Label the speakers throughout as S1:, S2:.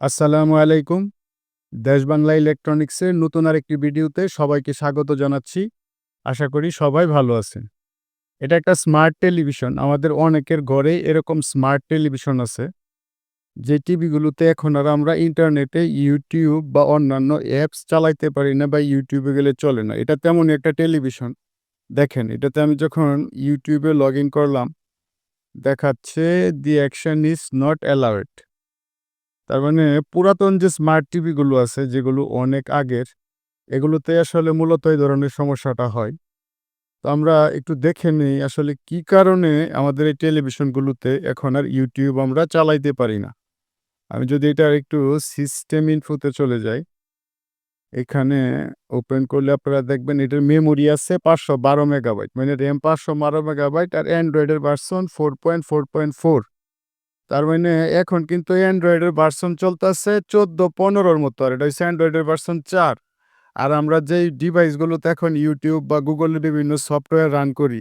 S1: আসসালামু আলাইকুম। দেশ বাংলা ইলেকট্রনিক্সের নতুন আরেকটি ভিডিওতে সবাইকে স্বাগত জানাচ্ছি। আশা করি সবাই ভালো আছেন। এটা একটা স্মার্ট টেলিভিশন। আমাদের অনেকের ঘরেই এরকম স্মার্ট টেলিভিশন আছে। যে টিভিগুলোতে এখন আর আমরা ইন্টারনেটে ইউটিউব বা অন্যান্য অ্যাপস চালাইতে পারি না বা ইউটিউবে গেলে চলে না। এটা তেমনই একটা টেলিভিশন। দেখেন এটাতে আমি যখন ইউটিউবে লগ লগইন করলাম, দেখাচ্ছে "the action is not allowed" তার মানে পুরাতন যে স্মার্ট টিভিগুলো আছে যেগুলো অনেক আগের, এগুলোতে আসলে মূলত এই ধরনের সমস্যাটা হয়। তো আমরা একটু দেখে নিই আসলে কি কারণে আমাদের এই টেলিভিশনগুলোতে এখন আর ইউটিউব আমরা চালাইতে পারি না। আমি যদি এটার একটু সিস্টেম ইনফোতে চলে যাই। এখানে ওপেন করলে আপনারা দেখবেন এটার মেমোরি আছে ৫১২ মেগাবাইট। মানে র্যাম পাঁচশো বারো মেগাবাইট আর অ্যান্ড্রয়েডের ভার্সন 4.4.4 তার মানে এখন কিন্তু অ্যান্ড্রয়েডের ভার্সন চলতেছে ১৪-১৫ র মতো। আর এটা হইছে অ্যান্ড্রয়েডের ভার্সন চার আর আমরা যেই ডিভাইসগুলোতে এখন ইউটিউব বা গুগলের বিভিন্ন সফটওয়্যার রান করি,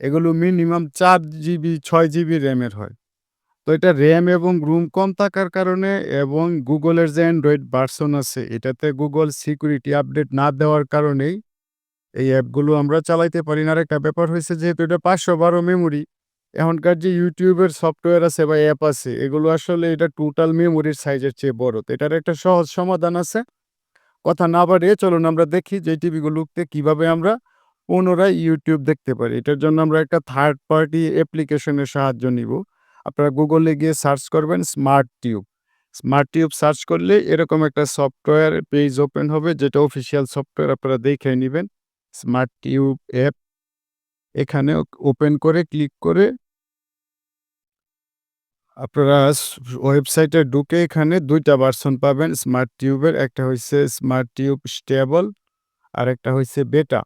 S1: এগুলো মিনিমাম চার জিবি, ছয় জিবি র‍্যামের হয়। তো এটা র্যাম এবং রুম কম থাকার কারণে এবং গুগলের যে অ্যান্ড্রয়েড ভার্সন আছে, এটাতে গুগল সিকিউরিটি আপডেট না দেওয়ার কারণেই এই অ্যাপগুলো আমরা চালাইতে পারি না। আরেকটা ব্যাপার হয়েছে যেহেতু এটা ৫১২ মেমোরি, এখনকার যে ইউটিউবের সফটওয়্যার আছে বা অ্যাপ আছে, এগুলো আসলে এটা টোটাল মেমোরির সাইজের চেয়ে বড়। তো এটার একটা সহজ সমাধান আছে। কথা না বাড়িয়ে চলুন আমরা দেখি যে টিভিগুলোতে কীভাবে আমরা পুনরায় ইউটিউব দেখতে পারি। এটার জন্য আমরা একটা থার্ড পার্টি অ্যাপ্লিকেশনের সাহায্য নিব। আপনারা গুগলে গিয়ে সার্চ করবেন smart tube. Smart tube search করলে এরকম একটা সফটওয়্যার পেজ ওপেন হবে যেটা অফিসিয়াল সফটওয়্যার আপনারা দেখে নেবেন স্মার্ট টিউব অ্যাপ। এখানে ওপেন করে ক্লিক করে আপনারা ওয়েবসাইটে ঢুকে এখানে দুইটা ভার্সন পাবেন স্মার্ট টিউবের। একটা হইছে স্মার্ট টিউব স্টেবল, আর একটা হইছে বেটা।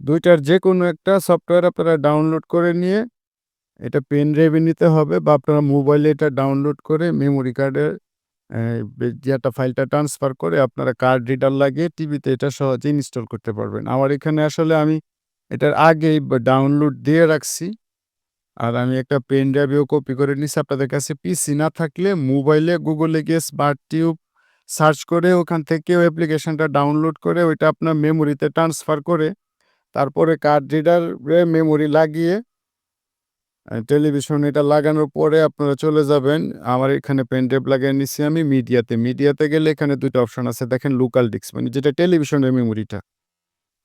S1: দুইটার যে কোনো একটা সফটওয়্যার আপনারা ডাউনলোড করে নিয়ে এটা পেন ড্রাইভে নিতে হবে বা আপনারা মোবাইলে এটা ডাউনলোড করে মেমোরি কার্ডের বে ফাইলটা ট্রান্সফার করে আপনারা কার্ড রিডার লাগিয়ে টিভিতে এটা সহজে ইনস্টল করতে পারবেন। আমার এখানে আসলে আমি এটার আগেই বা ডাউনলোড দিয়ে রাখছি। আর আমি একটা পেন ড্রাইভেও কপি করে নিছি। আপনাদের কাছে পিসি না থাকলে মোবাইলে গুগলে গিয়ে স্মার্ট টিউব সার্চ করে ওখান থেকেও অ্যাপ্লিকেশনটা ডাউনলোড করে ওইটা আপনার মেমোরিতে ট্রান্সফার করে তারপরে কার্ড রিডারে মেমোরি লাগিয়ে টেলিভিশন এটা লাগানোর পরে আপনারা চলে যাবেন। আমার এখানে পেন ড্রাইভ লাগিয়ে নিছি আমি মিডিয়াতে। মিডিয়াতে গেলে এখানে ২ টা অপশন আছে দেখেন লোকাল ডিস্ক মানে যেটা টেলিভিশনের মেমোরিটা।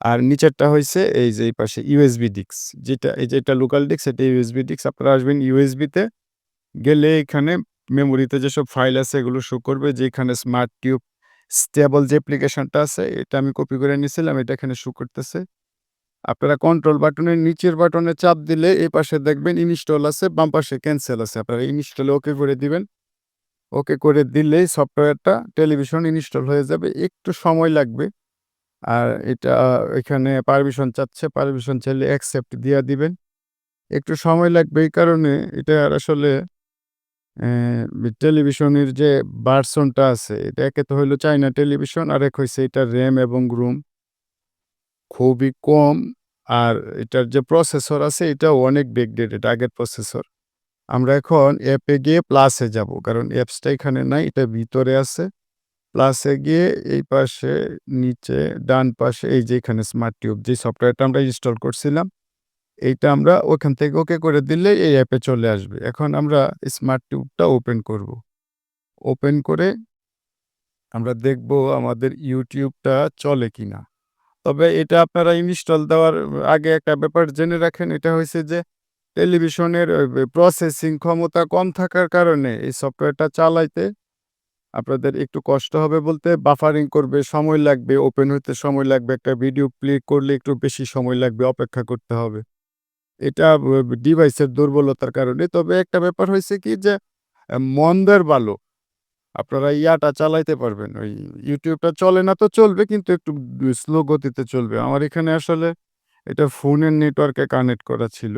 S1: আর নিচেরটা হয়েছে এই যে এই পাশে USB ডিক্স যেটা এই যে এটা লোকাল ডিস্ক এটা USB ডিক্স আপনারা আসবেন USB তে গেলে এখানে মেমোরিতে যেসব ফাইল আছে এগুলো শো করবে যে এখানে স্মার্ট টিউব স্টেবল যে অ্যাপ্লিকেশনটা আছে এটা আমি কপি করে নিয়েছিলাম এটা এখানে শো করতেছে। আপনারা কন্ট্রোল বাটনের নিচের বাটনে চাপ দিলে এই পাশে দেখবেন ইনস্টল আছে, বাম পাশে ক্যান্সেল আছে। আপনারা ইনস্টলে ওকে করে দিবেন। ওকে করে দিলেই সফটওয়্যারটা টেলিভিশন ইনস্টল হয়ে যাবে। একটু সময় লাগবে। আর এটা এখানে পারমিশন চাচ্ছে। পারমিশন চাইলে অ্যাকসেপ্ট দিয়ে দিবেন। একটু সময় লাগবে এই কারণে এটার আসলে টেলিভিশনের যে ভার্সনটা আছে, এটা একে তো হইল চায়না টেলিভিশন আর এক হইছে এটা র্যাম এবং ROM খুবই কম। আর এটার যে প্রসেসর আছে, এটাও অনেক ব্যাকডেটেড আগের প্রসেসর। আমরা এখন অ্যাপে গিয়ে প্লাসে যাব। কারণ অ্যাপসটা এখানে নাই, এটা ভিতরে আছে। প্লাসে গিয়ে এই পাশে নিচে ডান পাশে এই যে এখানে স্মার্ট টিউব যে সফটওয়্যারটা আমরা ইনস্টল করছিলাম, এইটা আমরা ওখান থেকে ওকে করে দিলেই এই অ্যাপে চলে আসবে। এখন আমরা স্মার্ট টিউবটা ওপেন করব। ওপেন করে আমরা দেখব আমাদের ইউটিউবটা চলে কিনা। তবে এটা আপনারা ইনস্টল দেওয়ার আগে একটা ব্যাপার জেনে রাখেন। এটা হয়েছে যে টেলিভিশনের প্রসেসিং ক্ষমতা কম থাকার কারণে এই সফটওয়্যারটা চালাইতে আপনাদের একটু কষ্ট হবে বলতে বাফারিং করবে, সময় লাগবে, ওপেন হতে সময় লাগবে। একটা ভিডিও প্লে করলে একটু বেশি সময় লাগবে, অপেক্ষা করতে হবে। এটা ডিভাইসের দুর্বলতার কারণে। তবে একটা ব্যাপার হয়েছে কি যে মন্দের ভালো। আপনারা ইয়াটা চালাইতে পারবেন। ওই ইউটিউবটা চলে না তো চলবে কিন্তু একটু স্লো গতিতে চলবে। আমার এখানে আসলে এটা ফোনের নেটওয়ার্কে কানেক্ট করা ছিল।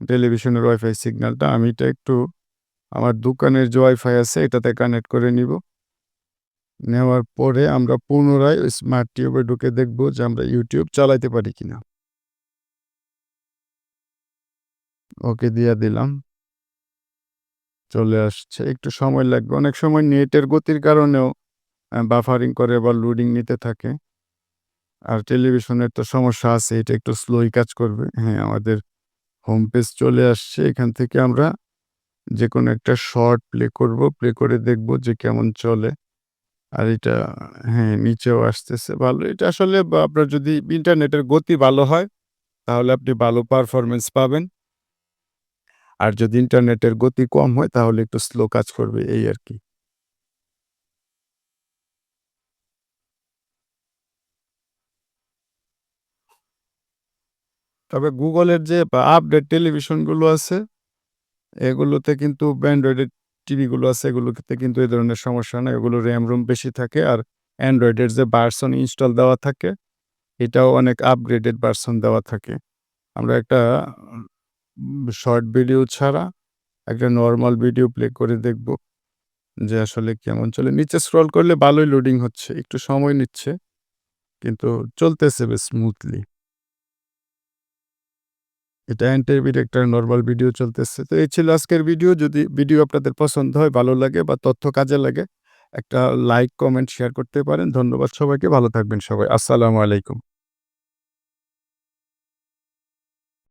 S1: টেলিভিশনের ওয়াইফাই সিগন্যালটা। আমি এটা একটু আমার দোকানের যে ওয়াইফাই আছে এটাতে কানেক্ট করে নিব। নেওয়ার পরে আমরা পুনরায় স্মার্ট টিউবে ঢুকে দেখব যে আমরা ইউটিউব চালাইতে পারি কিনা। ওকে দিয়া দিলাম। চলে আসছে। একটু সময় লাগবে। অনেক সময় নেটের গতির কারণেও বাফারিং করে বা লোডিং নিতে থাকে। আর টেলিভিশনের তো সমস্যা আছে। এটা একটু স্লোই কাজ করবে। হ্যাঁ, আমাদের হোম পেজ চলে আসছে। এখান থেকে আমরা যেকোনো একটা শর্ট প্লে করব। প্লে করে দেখব যে কেমন চলে। আর এটা হ্যাঁ, নিচেও আসতেছে ভালো। এটা আসলে আপনার যদি ইন্টারনেটের গতি ভালো হয়, তাহলে আপনি ভালো পারফরম্যান্স পাবেন। আর যদি ইন্টারনেটের গতি কম হয় তাহলে একটু স্লো কাজ করবে এই আর কি তবে গুগলের যে আপডেট টেলিভিশনগুলো আছে, এগুলোতে কিন্তু অ্যান্ড্রয়েডের টিভিগুলো আছে এগুলোতে কিন্তু এই ধরনের সমস্যা নাই। এগুলো র্যাম রুম বেশি থাকে আর অ্যান্ড্রয়েডের যে ভার্সন ইনস্টল দেওয়া থাকে, এটাও অনেক আপগ্রেডেড ভার্সন দেওয়া থাকে। আমরা একটা শর্ট ভিডিও ছাড়া একটা নর্মাল ভিডিও প্লে করে দেখব। যে আসলে কেমন চলে। নিচে স্ক্রল করলে ভালোই লোডিং হচ্ছে। একটু সময় নিচ্ছে। কিন্তু চলতেছে বেশ স্মুথলি। এটা এনটিভির একটা নর্মাল ভিডিও চলতেছে। তো এই ছিল আজকের ভিডিও। যদি ভিডিও আপনাদের পছন্দ হয়, ভালো লাগে বা তথ্য কাজে লাগে, একটা লাইক, কমেন্ট, শেয়ার করতে পারেন। ধন্যবাদ সবাইকে। ভালো থাকবেন সবাই। আসসালামু আলাইকুম।